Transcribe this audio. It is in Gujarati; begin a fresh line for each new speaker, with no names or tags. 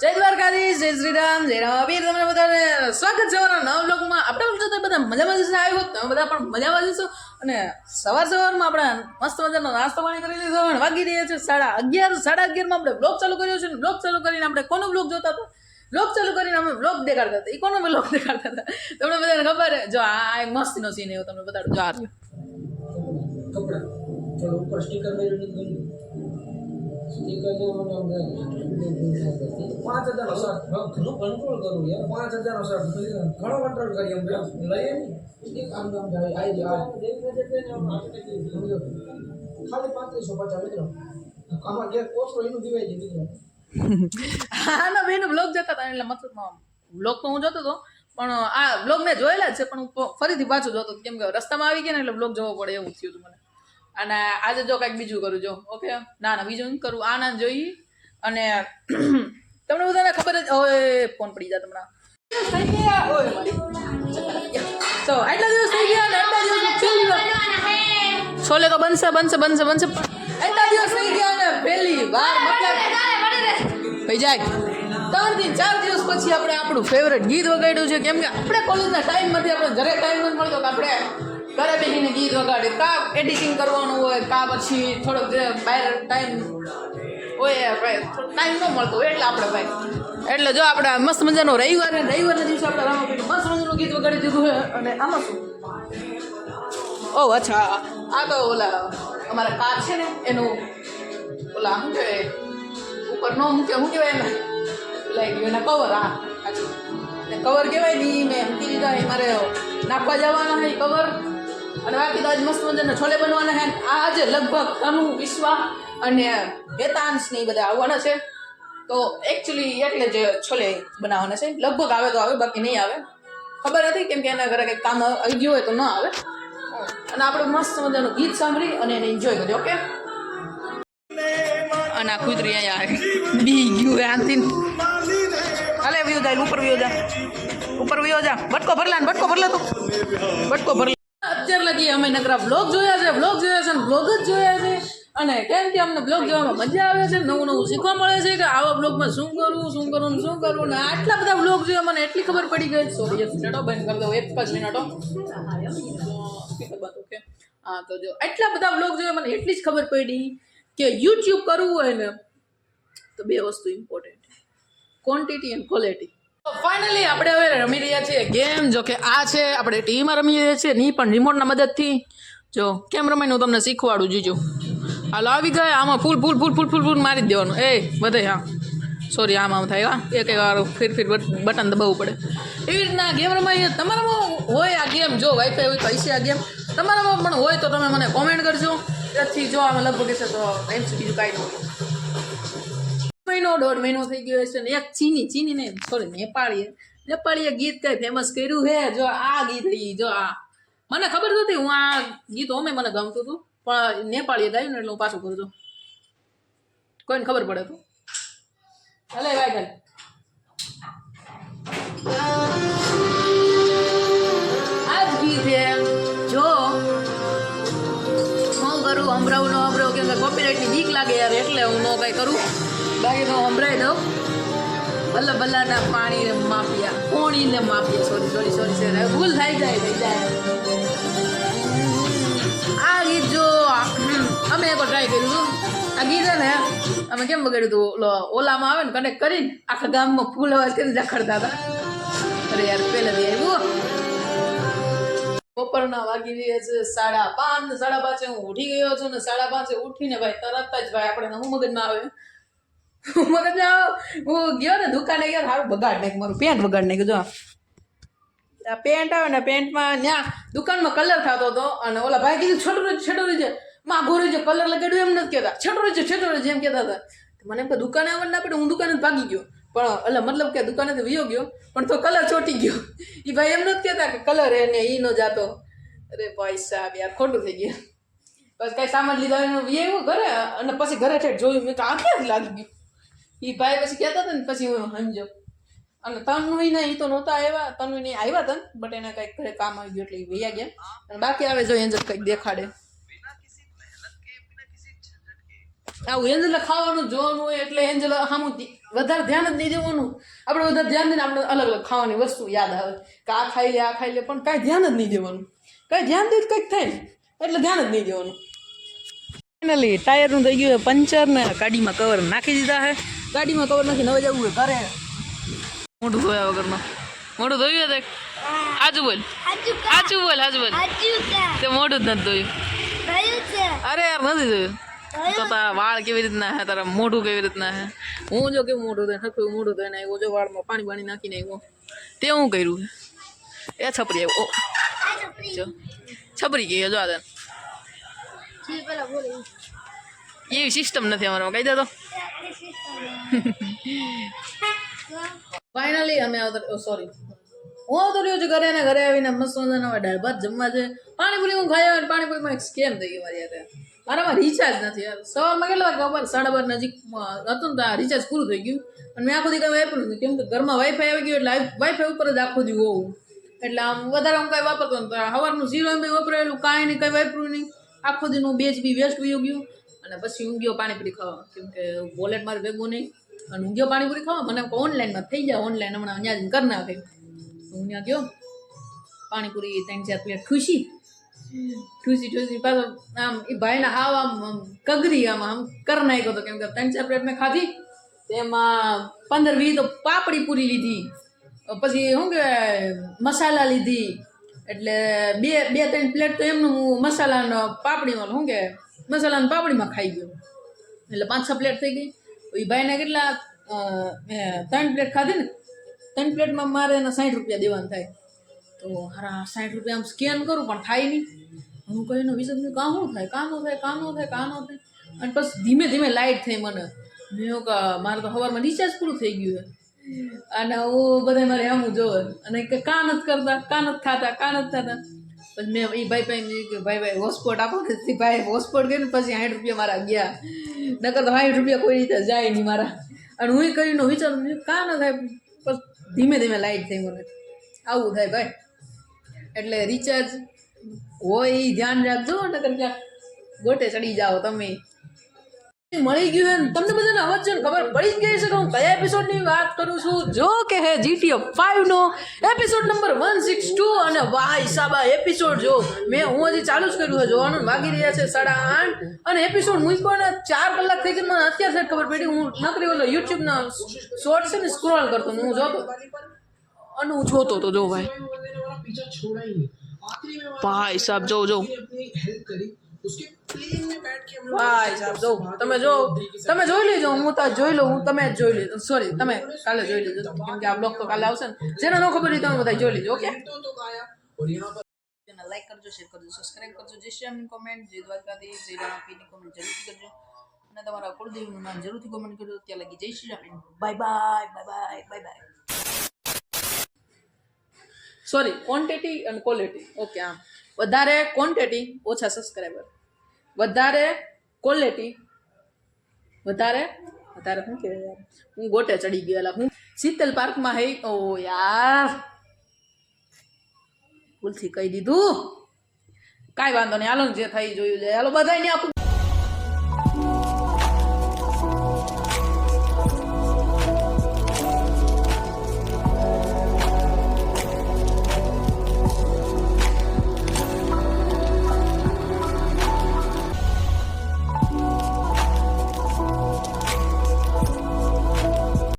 જય દ્વારકાધીશ, જય શ્રી રામ, જય રામાબીર તમને બધાને સ્વાગત છે અમારા નવ બ્લોગમાં આપણે પણ જો બધા મજામાં જશે આવ્યો તમે બધા પણ મજામાં જશો અને સવાર સવારમાં આપણે મસ્ત મજાનો નાસ્તો પાણી કરી લીધો અને વાગી રહ્યા છે સાડા અગિયાર. સાડા અગિયારમાં આપણે બ્લોગ ચાલુ કર્યો છે. બ્લોગ ચાલુ કરીને આપણે કોનો બ્લોગ જોતા હતા? બ્લોગ ચાલુ કરીને અમે બ્લોગ દેખાડતા હતા. એ કોનો બ્લોગ દેખાડતા હતા? તમને બધાને ખબર જો આ એક મસ્તીનો સીન એવો તમને બતાડું. જો આ.
ઉપર સ્ટીકર કંટ્રોલ કરું પાંચ હજારનો શર્ટ ઘણો કંટ્રોલ કરી ને ખાલી પાંત્રીસો પચાસ મિત્રો આમાં મિત્રો
આના બેનો બ્લોગ જતા હતા એટલે મતલબ બ્લોગ તો હું જોતો હતો, પણ આ બ્લોગ મેં જોયેલા છે, પણ હું ફરીથી પાછું જોતો કેમ કે રસ્તામાં આવી ગયા ને એટલે બ્લોગ જોવો પડે એવું થયું હતું મને. અને આજે જો કંઈક બીજું કરું, જો ઓકે ના ના, બીજું કરું? આના જોઈ. અને તમને બધાને ખબર જ, ઓય, ફોન પડી જાય તમને. દિવસ થઈ ગયા છોલે તો બનશે બનશે બનશે બનશે. એટલા દિવસ થઈ ગયા ને પહેલી વાર મતલબ જાય. ત્રણથી ચાર દિવસ પછી આપણે આપણું ફેવરેટ ગીત વગાડ્યું છે. કેમ કે આપણે કોલેજના ટાઈમમાંથી આપણે ઘરે ટાઈમ નથી મળતો કે આપણે ઘરે બેસીને ગીત વગાડે. કા એડિટિંગ કરવાનું હોય કા પછી થોડોક જે બહાર ટાઈમ હોય ટાઈમ ન મળતો હોય એટલે આપણે ભાઈ. એટલે જો આપણે મસ્ત મજાનો રવિવારે રવિવારના દિવસે આપણે રામાપીઠ મસ્ત મજાનું ગીત વગાડી દીધું છે. અને આમાં શું? ઓ, અચ્છા. આ તો ઓલા અમારા કાર છે ને, એનું ઓલા શું કહેવાય? ઉપર નો મૂકે, શું કહેવાય એને? લાઈક એના કવર હા કવર કહેવાય ને મેં મૂકી દીધા એ મારે નાખવા જવાના હોય કવર અને બાકી તો આજ મસ્ત મજાના છોલે બનવાના છે. આજે લગભગ અનુ, વિશ્વા અને હેતાંશ ને બધા આવવાના છે. તો એકચ્યુઅલી એટલે જ છોલે બનાવવાના છે, લગભગ આવે તો આવે, બાકી નહીં આવે. ખબર હતી કેમ કે એના ઘરે કંઈક કામ આવી ગયું હોય તો ન આવે. અને આપણે મસ્ત મજાનું ગીત સાંભળી અને એને એન્જોય કરીએ, ઓકે? અને આ કૂતરી અહીંયા બી ગયું આનથી હાલે, વ્યુ જાય ઉપર વ્યુ જા ઉપર વ્યુ જા. બટકો ભરલા ને, બટકો ભરલા તું. બટકો ભરલા અત્યાર લગી અમે નકરા બ્લોગ જોયા છે બ્લોગ જોયા છે બ્લોગ જ જોયા છે. અને કેમ કે અમને બ્લોગ જોવામાં મજા આવે છે, નવું નવું શીખવા મળે છે કે આવા બ્લોગમાં શું કરવું શું કરવું શું કરવું ને આટલા બધા બ્લોગ જોયા મને એટલી ખબર પડી ગઈ. સોરી એક મિનિટો બંધ કરી દઉં, એક જ મિનિટો હા. તો જો, આટલા બધા બ્લોગ જોયા મને એટલી જ ખબર પડી કે યુટ્યુબ કરવું હોય ને, તો બે વસ્તુ important quantity and quality finally આપણે હવે રમી રહ્યા છીએ ગેમ જો કે આ છે આપણે ટીવીમાં રમી રહ્યા છીએ. ની પણ રિમોટના મદદથી. જો, કેમ રમાઈને હું તમને શીખવાડું, જીજો. હાલો, આવી ગયા. આમાં ફૂલ ફૂલ ફૂલ ફૂલ ફૂલ ફૂલ મારી જ દેવાનું. એ, બધે, હા. સોરી આમ આમ થાય, હા. એક એક વાર ફીર ફીર બટન દબાવવું પડે. એવી રીતના ગેમ રમાઈએ. તમારામાં હોય આ ગેમ જો વાઈફાઈ હોય પૈસે આ ગેમ તમારામાં પણ હોય તો તમે મને કોમેન્ટ કરજો. ત્યાંથી જો, આમાં લગભગ છે તો એમ બીજું કાંઈ નહીં મહિનો દોઢ મહિનો થઈ ગયો છે ને, એક ચીની ચીની ને સોરી નેપાળીએ નેપાળીએ ગીત કઈ ફેમસ કર્યું હે જો આ ગીત ઈ, જો આ. મને ખબર નથી હું આ ગીત ઓમે મને ગમતું હતું, પણ નેપાળીએ ગાયું ને એટલે હું પાછું કરું છું. કોઈને ખબર પડે તો. હલે, ભાઈ આ જ હું કરું અમરાવ નો અમરાવ, કેમ કે કોપીરાઇટની બીક લાગે યાર, એટલે હું ન કઈ કરું. બાકી તો હંભરાઈ દઉં ભલે ભલાના પાણી ને માફિયા, પોણી ને mafia. Sorry sorry sorry sorry ભૂલ થઈ જાય થઈ જાય. આ ગીત જો અમે એક ટ્રાય કર્યું હતું. આ ગીત ને, અમે કેમ બગાડ્યું હતું? ઓલો ઓલામાં આવે ને કનેક્ટ કરીને આખા ગામમાં ફૂલ અવાજ કરીને રખડતા હતા. અરે યાર પહેલાથી આવ્યું બપોરના વાગી રહ્યા છે સાડા પાંચ સાડા પાંચે હું ઉઠી ગયો છું ને સાડા પાંચે ઉઠીને ભાઈ તરત જ ભાઈ આપણે હું મગજમાં આવે. હું મગજમાં હું ગયો ને દુકાને ગયો સારું બગાડ નાખ્યું, મારું પેન્ટ બગાડ નાખ્યું, જો. આ પેન્ટ આવે ને પેન્ટમાં ત્યાં દુકાનમાં કલર થતો હતો અને ઓલા ભાઈ કીધું, છોટું છોટું છે માં ગોરું છે કલર લગાડ્યું એમ નથી કહેતા. છેટું છે છેટું છે એમ કહેતા હતા. મને એમ કે, દુકાને આવવાનું ના પડે, હું દુકાને ભાગી ગયો. પણ એટલે મતલબ કે દુકાને તો વિયો ગયો, પણ તો કલર ચોટી ગયો. એ ભાઈ એમ નથી કહેતા કે કલર એને એ નો જાતો. અરે ભાઈ સાહેબ, યાર ખોટું થઈ ગયું. બસ કઈ સામાન લીધા એવું ઘરે, અને પછી ઘરે ઠેઠ જોયું. મેં તો આંખે જ લાગી ગયું. એ ભાઈ પછી કહેતા હતા ને પછી હું સમજો અને તન્વી ને એ તો નહોતા આવ્યા તન્વી ને આવ્યા હતા બટ એને કંઈક ઘરે કામ આવી ગયું એટલે એ વૈયા ગયા. અને બાકી આવે જો એન્જલ કંઈક દેખાડે. આવું એન્જલ ખાવાનું જ જોવાનું હોય એટલે એન્જલ સામું વધારે ધ્યાન જ નહીં દેવાનું. આપણે વધારે ધ્યાન દઈને આપણે અલગ અલગ ખાવાની વસ્તુ યાદ આવે. કે આ ખાઈ લે આ ખાઈ લે પણ કાંઈ ધ્યાન જ નહીં દેવાનું. કાંઈ ધ્યાન દે કંઈક થાય ને એટલે ધ્યાન જ નહીં દેવાનું. ફાઇનલી ટાયરનું થઈ ગયું પંચર ને ગાડીમાં કવર નાખી દીધા છે. ગાડીમાં કવર નથી નવે જવું ઘરે. મોઢું ધોયા વગરનો મોઢું ધોયું છે આજુ બોલ.
આજુ
બોલ આજુ બોલ. તે મોઢું જ નથી ધોયું. અરે યાર નથી ધોયું. તો તારા વાળ કેવી રીતના હે? તારા મોઢું કેવી રીતના હે? હું જો કેવું મોઢું ધોઈને હકું મોઢું ધોઈને આવ્યો જો વાળમાં પાણી પાણી નાખીને આવ્યો. તે હું કર્યું? એ છપરી આવ્યો. જો. છપરી ગઈ જો આ તને
પેલા બોલે
એવી સિસ્ટમ નથી અમારામાં કહી દે તો ફાઇનલી અમે આવતા સોરી હું આવતો રહ્યો છું ઘરે ને ઘરે આવીને મસ્ત મજાના દાળ ભાત જમવા છે પાણીપુરી હું ખાઈ અને પાણીપુરીમાં એક સ્કેમ થઈ ગઈ મારી હાથે મારામાં રિચાર્જ નથી યાર સવારમાં કેટલા વાગે ખબર સાડા બાર નજીક હતું ને રિચાર્જ પૂરું થઈ ગયું અને મેં આખો દી કંઈ વાપર્યું નથી કેમ કે ઘરમાં વાઈફાઈ આવી ગયું એટલે વાઈફાઈ ઉપર જ આખું દી હોવું એટલે આમ વધારે આમ કાંઈ વાપરતો નથી સવારનું ઝીરો એમ વપરાયેલું કાંઈ નહીં કંઈ વાપર્યું નહીં આખો દીનું બે જીબી વેસ્ટ વયું ગયું અને પછી ઊંઘ્યો પાણીપુરી ખાવા. કેમ કે વોલેટ મારે ભેગું નહીં. અને ઊંઘ્યો પાણીપુરી ખાવા, મને ઓનલાઈનમાં થઈ જાય ઓનલાઈન હમણાં અહીંયા કરી નાખે. હું ત્યાં ગયો. પાણીપુરી ત્રણ ચાર પ્લેટ ખુશી. ઠૂસી ઠૂસી પાછો આમ એ ભાઈના હાવ આમ આમ કગરી આમ આમ કર નાખ્યો હતો કેમ કે ત્રણ ચાર પ્લેટ મેં ખાધી. તેમાં પંદર વીસ તો પાપડી પૂરી લીધી. પછી શું કે મસાલા લીધી. એટલે બે બે ત્રણ પ્લેટ તો એમનું મસાલાનો પાપડીમાં શું કહેવાય મસાલાનો પાપડીમાં ખાઈ ગયો. એટલે પાંચ છ પ્લેટ થઈ ગઈ. એ ભાઈને કેટલા ત્રણ પ્લેટ ખાધી ને, ત્રણ પ્લેટમાં મારે એના સાઠ રૂપિયા દેવાનું થાય. તો હારા સાઠ રૂપિયા આમ સ્કેન કરું, પણ થાય નહીં. હું કહ્યું એનો વિચાર મેં કાં શું થાય? કાં નો થાય? કાં નો થાય? કાં નો થાય? અને પછી ધીમે ધીમે લાઇટ થઈ મને. મેં કે, મારે તો સવારમાં રિચાર્જ પૂરું થઈ ગયું અને હું બધા મારે આમ જોવે. અને કાં નથી કરતા? કાં નથી ખાતા? કાં નથી થતા પછી મેં એ ભાઈ પાસે કે ભાઈ ભાઈ હોસ્પોટ આપો ને. ભાઈ હોસ્પોટ ગયો ને, પછી સાઠ રૂપિયા મારા ગયા. નકર તો સાઠ રૂપિયા કોઈ રીતે જાય નહીં મારા. અને હું કરીને વિચારું કાં ન થાય. પછી ધીમે ધીમે લાઇટ થઈ મને. આવું થાય ભાઈ. એટલે રિચાર્જ હોય એ ધ્યાન રાખજો, નકર ક્યાં ગોટે ચડી જાઓ તમે. મળી ગયું ને તમને બધાને અવાજ છે ખબર પડી જ ગઈ છે કે હું કયા એપિસોડની વાત કરું છું? જો કે હે GTO ફાઈવનો episode number one six two અને વાહ સાબા એપિસોડ જો. મેં હું હજી ચાલુ જ કર્યું છે જોવાનું વાગી રહ્યા છે સાડા આઠ. અને એપિસોડ મૂક્યો પણ ચાર કલાક થઈ ગઈ મને અત્યાર સુધી ખબર પડી. હું નકરી ઓલો યુટ્યુબના શોર્ટ છે ને સ્ક્રોલ કરતો હું જોતો અને હું જોતો તો જો ભાઈ. ભાઈ સાહેબ જો જો. તમે જોઈ લેજો હું તો જોઈ લઉં હું તમે જોઈ લેજો સોરી તમે કાલે જોઈ લેજો કેમ કે આ બ્લોગ તો કાલે આવશે ને જેને ન ખબર હોય તમે બધા જોઈ લેજો ઓકે લાઈક કરજો શેર કરજો સબસ્ક્રાઇબ કરજો જય શ્યામની કોમેન્ટ જે દ્વારકાધીશ જય રામાપીની કોમેન્ટ જરૂરથી કરજો અને તમારા કુળદેવીનું નામ જરૂરથી કોમેન્ટ કરજો ત્યાં લગી જય Shri Ram bye bye bye bye bye bye sorry quantity અને ક્વોલિટી ઓકે આમ વધારે ક્વોન્ટિટી ઓછા સબસ્ક્રાઈબર વધારે ક્વોલિટી વધારે વધારે શું કહેવાય યાર? હું ગોટે ચડી ગયેલા હું શીતલ પાર્કમાં હે ઓ યાર. ભૂલથી કહી દીધું. કાંઈ વાંધો નહીં. હાલો જે થઈ જોયું લે. હાલો, બધાય ને આપું.